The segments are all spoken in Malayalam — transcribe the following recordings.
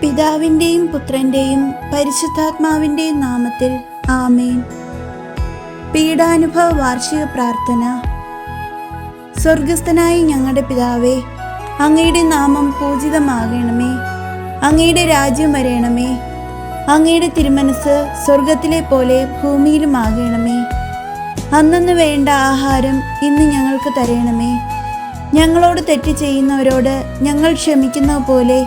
പിതാവിന്റെയും പുത്രന്റെയും പരിശുദ്ധാത്മാവിന്റെയും നാമത്തിൽ ആമേൻ. പീഡാനുഭവ വാർഷിക പ്രാർത്ഥന. സ്വർഗസ്ഥനായ ഞങ്ങളുടെ പിതാവേ അങ്ങയുടെ നാമം പൂജിതമാകണമേ. അങ്ങയുടെ രാജ്യം വരയണമേ അങ്ങയുടെ തിരുമനസ് സ്വർഗത്തിലെ പോലെ ഭൂമിയിലും ആകണമേ അന്നന്ന് വേണ്ട ആഹാരം ഇന്ന് ഞങ്ങൾക്ക് തരയണമേ ഞങ്ങളോട് തെറ്റ് ചെയ്യുന്നവരോട് ഞങ്ങൾ ക്ഷമിക്കുന്ന പോലെ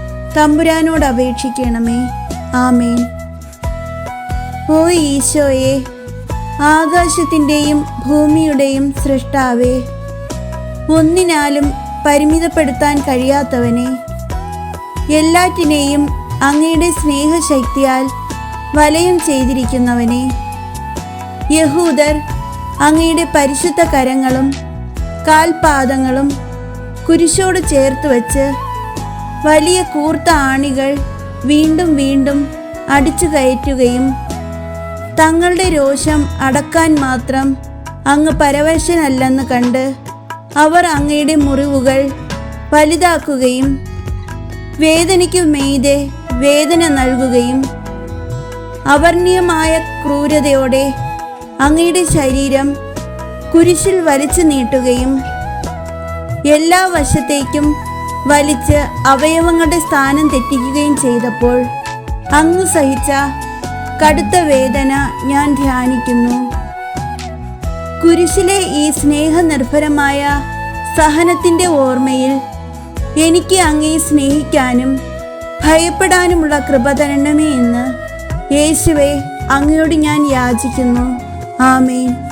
തമ്പുരാനോട് അപേക്ഷിക്കണമേ. ആമേൻ. ഓ ഈശോയെ ആകാശത്തിന്റെയും ഭൂമിയുടെയും സൃഷ്ടാവേ ഒന്നിനാലും പരിമിതപ്പെടുത്താൻ കഴിയാത്തവനെ എല്ലാറ്റിനെയും അങ്ങയുടെ സ്നേഹശക്തിയാൽ വലയം ചെയ്തിരിക്കുന്നവനെ യഹൂദർ അങ്ങയുടെ പരിശുദ്ധ കരങ്ങളും കാൽപാദങ്ങളും കുരിശോട് ചേർത്ത് വച്ച് വലിയ കൂർത്ത ആണികൾ വീണ്ടും വീണ്ടും അടിച്ചു കയറ്റുകയും തങ്ങളുടെ രോഷം അടക്കാൻ മാത്രം അങ്ങ് പരവശനല്ലെന്ന് കണ്ട് അവർ അങ്ങയുടെ മുറിവുകൾ വലുതാക്കുകയും വേദനയ്ക്കു മെയ്തെ വേദന നൽകുകയും അവർണീയമായ ക്രൂരതയോടെ അങ്ങയുടെ ശരീരം കുരിശിൽ വലിച്ചു നീട്ടുകയും എല്ലാ വശത്തേക്കും വലിച്ച് അവയവങ്ങളുടെ സ്ഥാനം തെറ്റിക്കുകയും ചെയ്തപ്പോൾ അങ്ങ് സഹിച്ച കടുത്ത വേദന ഞാൻ ധ്യാനിക്കുന്നു. കുരിശിലെ ഈ സ്നേഹനിർഭരമായ സഹനത്തിന്റെ ഓർമ്മയിൽ എനിക്ക് അങ്ങേ സ്നേഹിക്കാനും ഭയപ്പെടാനുമുള്ള കൃപ തരണമേ എന്ന് യേശുവെ അങ്ങയോട് ഞാൻ യാചിക്കുന്നു. ആമേൻ.